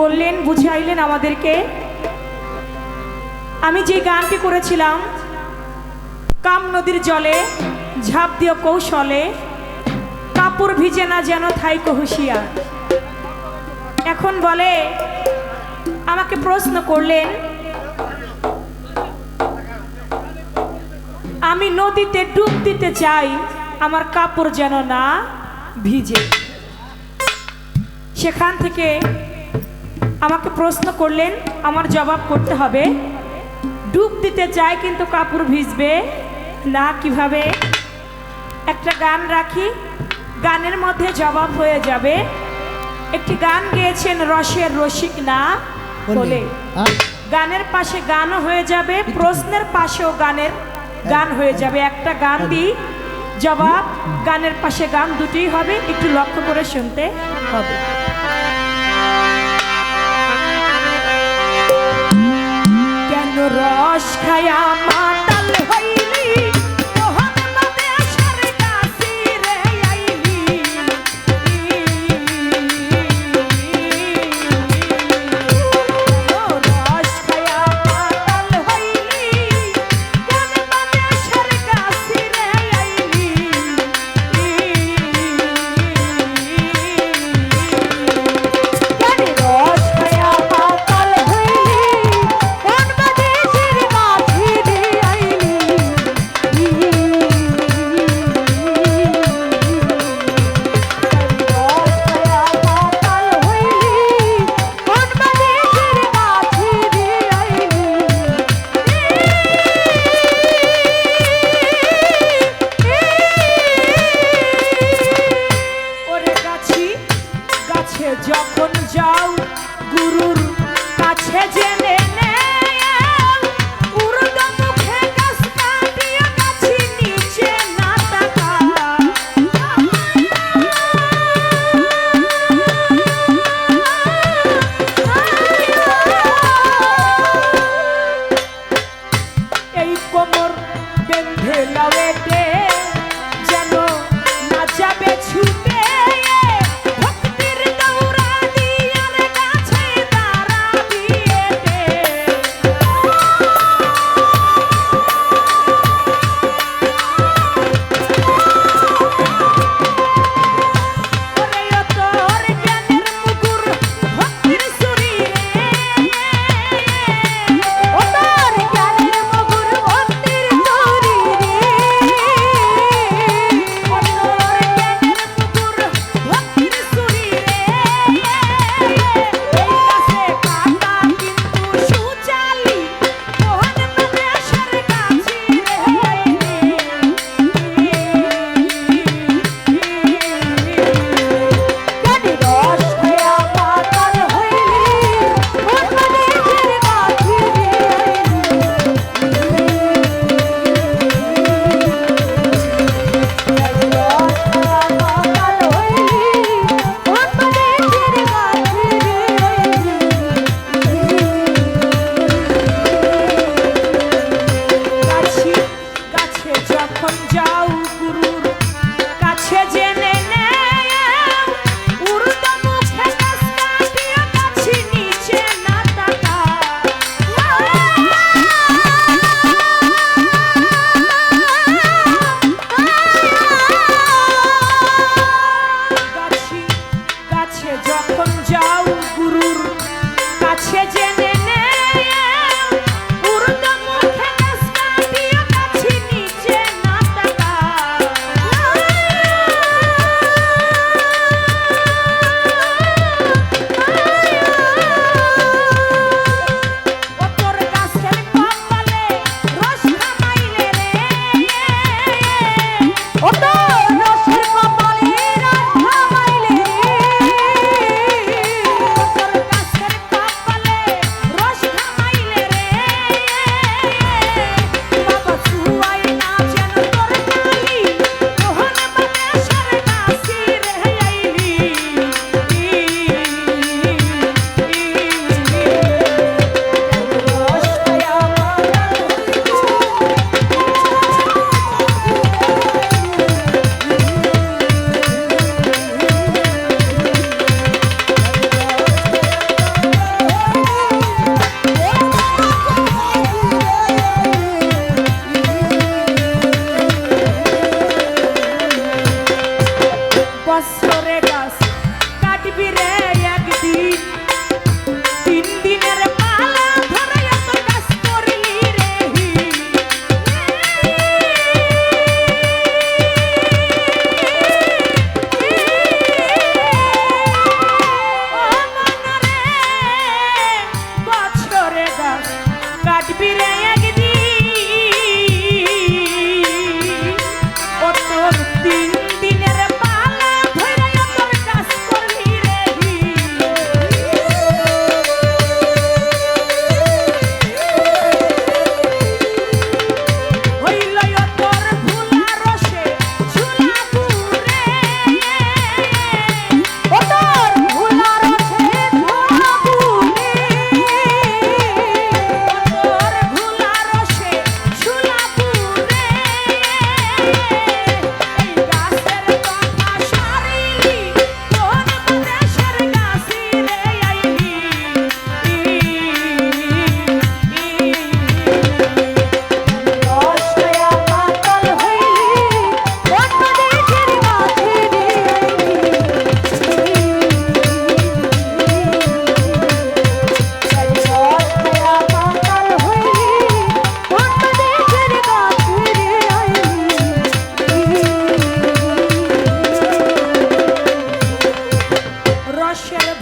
বললেন, বুঝাইলেন আমাদেরকে, আমি যে গানটি করেছিলাম, কাম নদীর জলে, ঝাঁপ দিও কৌশলে, কাপড় ভিজে না যেন থাইকো হুঁশিয়ার। এখন বলে, আমাকে প্রশ্ন করলেন, আমি নদীতে ডুব দিতে চাই, আমার কাপড় যেন না ভিজে। সেখান থেকে আমাকে প্রশ্ন করলেন আমার জবাব করতে হবে। ডুব দিতে চাই কিন্তু কাপড় ভিজবে। না কীভাবে? একটা গান রাখি গানের মধ্যে জবাব হয়ে যাবে। একটি গান গেয়েছেন রসের রসিক না বলে? গানের পাশে গানও হয়ে যাবে প্রশ্নের পাশেও গানের গান হয়ে যাবে। একটা গান দিই জবাব গানের পাশে গান দুটোই হবে একটু লক্ষ্য করে শুনতে হবে। রস খায়া মাতাল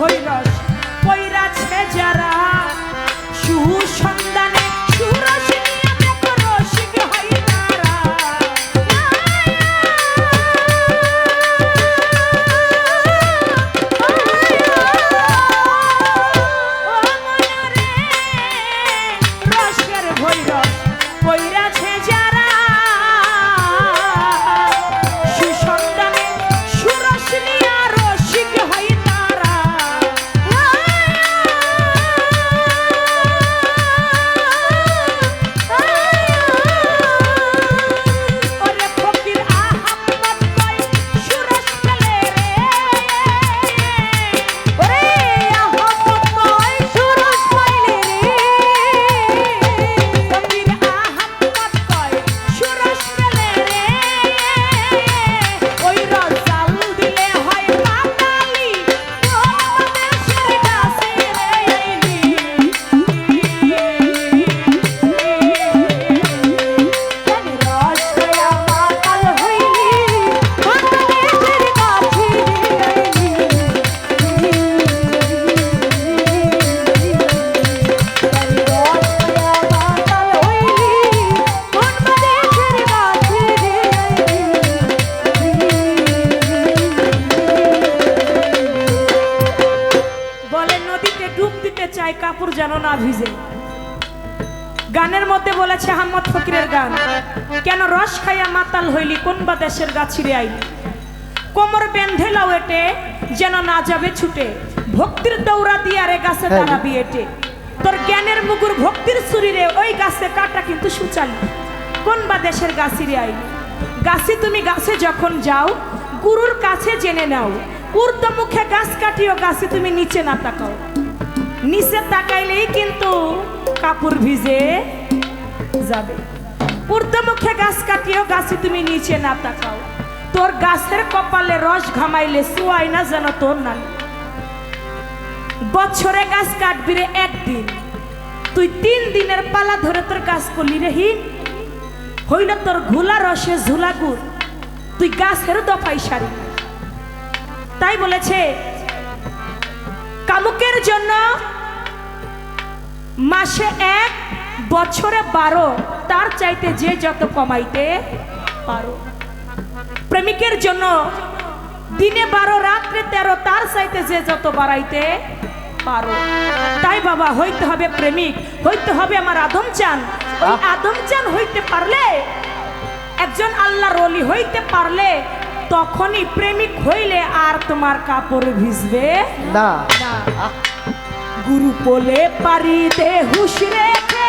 搓一 খাইয়া মাতাল হইলি কোন বা দেশের গাছিরে আইলি? কোমর বেঁধে লাও এটে যেন না যাবে ছুটে। ভক্তির দৌড়া দিয়া রে গাছে হ্যাঁ। দাঁড়াবি এটে। তোর জ্ঞানের মুগুর ভক্তির শরীরে ওই গাছে কাটা কিন্তু সুচালি কোন বা দেশের গাছিরে আইলি? গাছি তুমি গাছে যখন যাও গুরুর কাছে জেনে নাও। উর্দ মুখে গাছ কাটিও গাছে তুমি নিচে না তাকাও। নিচে তাকাইলেই কিন্তু কাপড় ভিজে যাবে। ঊর্ধ্বমুখে গাছ কাটিও গাছে তুমি নিচে না তাকাও। তোর গাছের কপালে রস ঘামাইলে সুয়াই না যেন তোর না বছরে গাছ কাটবি রে একদিন। তুই তিন দিনের পালা ধরে তোর গাছ করলি রে হিন হইল তোর ঘুলা রসে ঝুলা গুড়। তুই গাছের দফাই সারি। তাই বলেছে, কামুকের জন্য মাসে এক, বছরে বারো। তার চাইতে যে যত কমাইতে পারো। প্রেমিকের জন্য দিনে বারো রাত্রে তেরো তার চাইতে যে যত বাড়াইতে পারো। তাই বাবা হইতে হবে প্রেমিক হইতে হবে আমার আদম চান ওই আদম চান হইতে পারলে একজন আল্লাহর অলি হইতে পারলে তখনই প্রেমিক হইলে আর তোমার কাপড় ভিজবে না। গুরু বলে পারি দে হুশ রেখে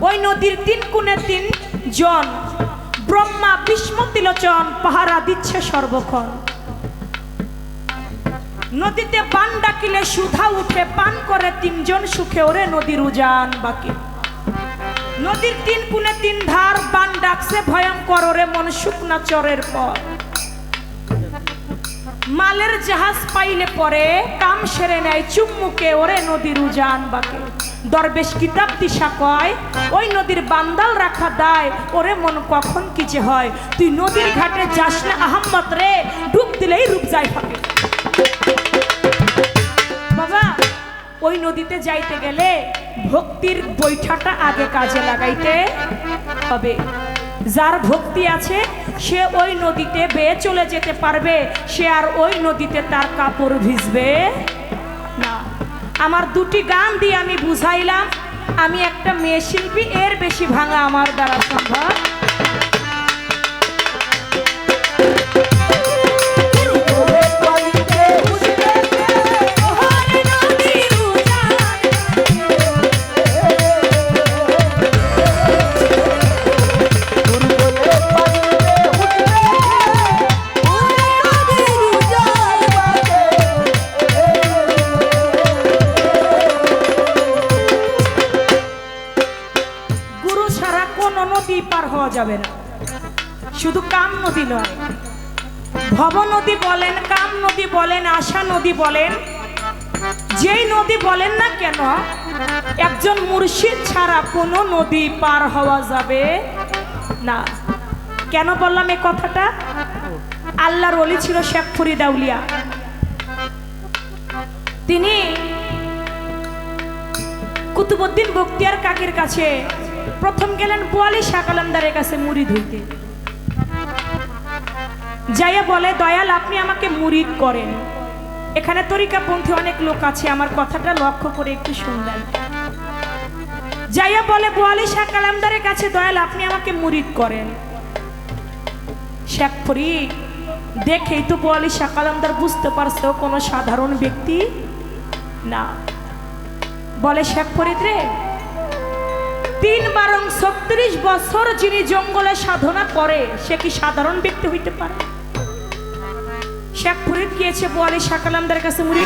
ওই নদীর তিন কুনে তিন জন। ব্রহ্মা, ভীষ্ম, তিলোচন, পাহারা দিচ্ছে সর্বক্ষণ। নদীতে পান ডাকিলে সুধা উঠে, পান করে তিনজন সুখে, ওরে নদীর উজান বাকে। নদীর তিন কুনে তিন ধার বান ডাকছে ভয়ঙ্কর, ওরে মন শুকনা চরের পর। মালের জাহাজ পাইলে পরে কাম সেরে নেয় চুম্মুকে, ওরে নদীর উজান বাকে। দরবেশ কিতাব দিশা কয়, ওই নদীর বান্দাল রাখা দায়, ওরে মন কখন কি যে হয়? তুই নদীর ঘাটে যাস না আহম্মদ রে, ডুব দিলেই রূপ যায় ফাঁকে। বাবা, ওই নদীতে যাইতে গেলে ভক্তির বৈঠাটা আগে কাজে লাগাইতে হবে। যার ভক্তি আছে, সে ওই নদীতে বেয়ে চলে যেতে পারবে, সে আর ওই নদীতে তার কাপড় ভিজবে আমার দুটি গান দিয়ে আমি বুঝাইলাম। আমি একটা মেয়ে শিল্পী, এর বেশি ভাঙা আমার দ্বারা সম্ভব। যেই নদী বলেন না কেন, একজন মুর্শিদ ছাড়া কোনো নদী পার হওয়া যাবে না। কেন বললাম এই কথাটা? আল্লাহর অলি ছিল শেখ ফরিদাউলিয়া তিনি কুতুবুদ্দিন বক্তিয়ার কাকের কাছে প্রথম গেলেন বোয়ালি শাকালামদারের কাছে মুড়ি ধুইতে। যাইয়া বলে, দয়াল, আপনি আমাকে মুরিদ করেন। এখানে তরিকাপন্থী অনেক লোক আছে, আমার কথাটা লক্ষ্য করে একটু শুনলেন যাইয়া বলে, বোয়ালি শাহ কালামদারের কাছে দয়াল, আপনি আমাকে মুরিদ করেন। শেখ ফরিদ দেখেই তো বোয়ালি শাহ কালামদার বুঝতে পারছ কোনো সাধারণ ব্যক্তি না। বলে শেখ ফরিদ রে, তিন বারং ছত্রিশ বছর যিনি জঙ্গলে সাধনা করে, সে কি সাধারণ ব্যক্তি হইতে পারে? শেখ ফরিদ গিয়েছে বোয়ালি শাকালামদের কাছে মুড়ি